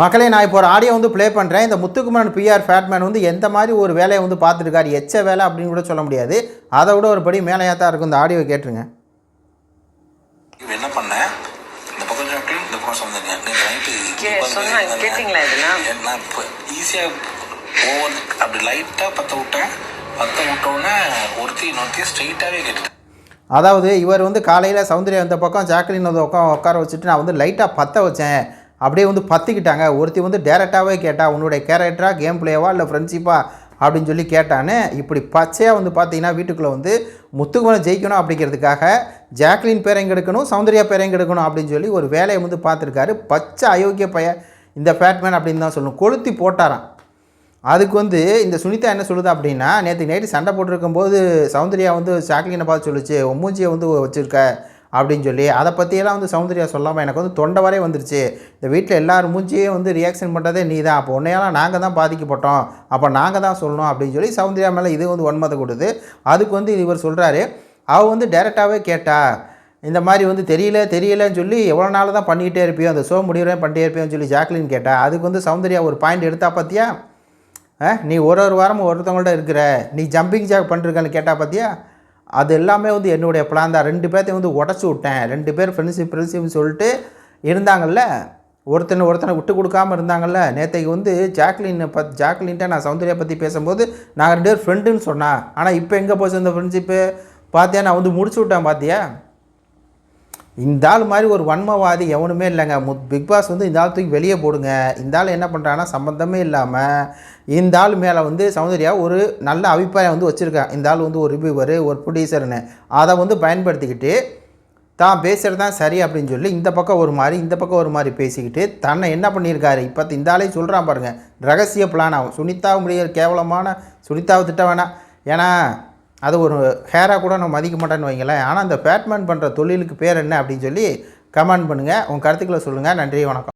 மக்களே நான் இப்போ ஒரு ஆடியோ வந்து ப்ளே பண்ணுறேன் இந்த முத்துக்குமரன் பிஆர் ஃபேட்மேன் வந்து எந்த மாதிரி ஒரு வேலையை வந்து பார்த்துருக்காரு? எச்ச வேலை அப்படின்னு கூட சொல்ல முடியாது. அதை விட ஒரு படி மேலேயாக தான் இருக்கும். இந்த ஆடியோ கேட்டுருங்க. என்ன பண்ணேன் இந்த பக்கம் சாப்பிட்டு இந்த பக்கம் நைட்டு கேட்டீங்களா இதெல்லாம்? இப்போ ஈஸியாக ஓவர் அப்படி லைட்டாக பற்ற விட்டேன். பற்ற விட்டோன்னே ஒருத்தி இன்னொருத்தி ஸ்ட்ரைட்டாகவே கேட்டுட்டேன் அதாவது இவர் வந்து காலையில் சௌந்தர்யா இந்த பக்கம் ஜாக்லின் வந்து உட்கா உட்கார வச்சுட்டு நான் வந்து லைட்டாக பற்ற வச்சேன். அப்படியே வந்து பற்றிக்கிட்டாங்க ஒருத்தி வந்து டேரெக்டாகவே கேட்டால் உன்னுடைய கேரக்டரா கேம் பிளேவா இல்லை ஃப்ரெண்ட்ஷிப்பா அப்படின்னு சொல்லி கேட்டானே இப்படி பச்சையாக வந்து பார்த்தீங்கன்னா வீட்டுக்குள்ளே வந்து முத்துக்குமரன் ஜெயிக்கணும் அப்படிங்கிறதுக்காக ஜாக்லின் பேரையும் கெடுக்கணும் சௌந்தர்யா பேரையும் கெடுக்கணும் அப்படின்னு சொல்லி ஒரு வேலையை வந்து பார்த்துருக்காரு பச்சை அயோக்கிய பைய இந்த ஃபேட்மேன் அப்படின்னு தான் சொல்லணும். கொளுத்தி போட்டாராம். அதுக்கு வந்து இந்த சுனிதா என்ன சொல்லுது அப்படின்னா நேற்று நைட்டு சண்டை போட்டிருக்கும்போது சௌந்தர்யா வந்து ஜாக்லினை பார்த்து சொல்லுச்சு மூஞ்சியை வந்து வச்சுருக்க அப்படின்னு சொல்லி அதை பற்றியெல்லாம் வந்து சௌந்தர்யா சொல்லாமல் எனக்கு வந்து தொண்டை வரை வந்துருச்சு. இந்த வீட்டில் எல்லார் மூஞ்சியும் வந்து ரியாக்ஷன் பண்ணுறதே நீ தான் அப்போ உன்னையெல்லாம் நாங்கள் தான் பாதிக்கப்பட்டோம். அப்போ நாங்கள் தான் சொல்லணும் அப்படின்னு சொல்லி சௌந்தர்யா மேலே இது வந்து ஒன்மதை கொடுத்து அதுக்கு வந்து இவர் சொல்கிறாரு அவள் வந்து டைரெக்டாகவே கேட்டா இந்த மாதிரி வந்து தெரியல தெரியலன்னு சொல்லி எவ்வளோ நாள் தான் பண்ணிக்கிட்டே இருப்பியோ அந்த ஷோ முடிவுறேன் பண்ணிட்டே இருப்பியோன்னு சொல்லி ஜாக்லின் கேட்டால் அதுக்கு வந்து சௌந்தர்யா ஒரு பாயிண்ட் எடுத்தா பார்த்தியா ஆ நீ ஒரு ஒரு வாரமும் ஒருத்தவங்கள்ட்ட இருக்கிற நீ ஜம்பிங் ஜாக் பண்ணிருக்கன்னு கேட்டால் பார்த்தியா அது எல்லாமே வந்து என்னுடைய பிளான் தான். ரெண்டு பேர்த்தையும் வந்து உடச்சி விட்டேன். ரெண்டு பேர் ஃப்ரெண்ட்ஷிப் ஃப்ரெண்ட்ஷிப்னு சொல்லிட்டு இருந்தாங்கல்ல ஒருத்தனை ஒருத்தனை விட்டு கொடுக்காம இருந்தாங்கல்ல நேற்றைக்கு வந்து ஜாக்லினை பத் ஜாக்லின்ட்ட நான் சௌந்தர்யா பற்றி பேசும்போது நாங்கள் ரெண்டு பேர் ஃப்ரெண்டுன்னு சொன்னேன் ஆனால் இப்போ எங்கே போச்சு அந்த ஃப்ரெண்ட்ஷிப்பு பார்த்தியா நான் வந்து முடிச்சு விட்டேன் பார்த்தியா இந்த ஆள் மாதிரி ஒரு வன்மவாதி எவனுமே இல்லைங்க. மு பிக் பாஸ் வந்து இந்த ஆள் தூக்கி வெளியே போடுங்க. இந்த ஆள் என்ன பண்ணுறாங்கன்னா சம்மந்தமே இல்லாமல் இந்த ஆள் மேலே வந்து சௌந்தர்யா ஒரு நல்ல அபிப்பிராயம் வந்து வச்சுருக்கேன் இந்த ஆள் வந்து ஒரு ரிவ்யூவர் ஒரு ப்ரொடியூசர்னு அதை வந்து பயன்படுத்திக்கிட்டு தான் பேசுகிறது தான் சரி அப்படின்னு சொல்லி இந்த பக்கம் ஒரு மாதிரி இந்த பக்கம் ஒரு மாதிரி பேசிக்கிட்டு தன்னை என்ன பண்ணியிருக்காரு? இப்போ இந்த ஆளே சொல்கிறான் பாருங்கள் ரகசிய பிளான் ஆகும். சுனிதாவும் முடிய கேவலமான சுனிதாவை திட்ட வேணாம். ஏன்னா அது ஒரு ஹேராக கூட நம்ம மதிக்க மாட்டேன்னு வைங்களேன். ஆனால் அந்த பேட்மேன் பண்ணுற தொழிலுக்கு பேர் என்ன அப்படின்னு சொல்லி கமெண்ட் பண்ணுங்கள் உங்கள் கருத்துக்களை சொல்லுங்கள் நன்றி வணக்கம்.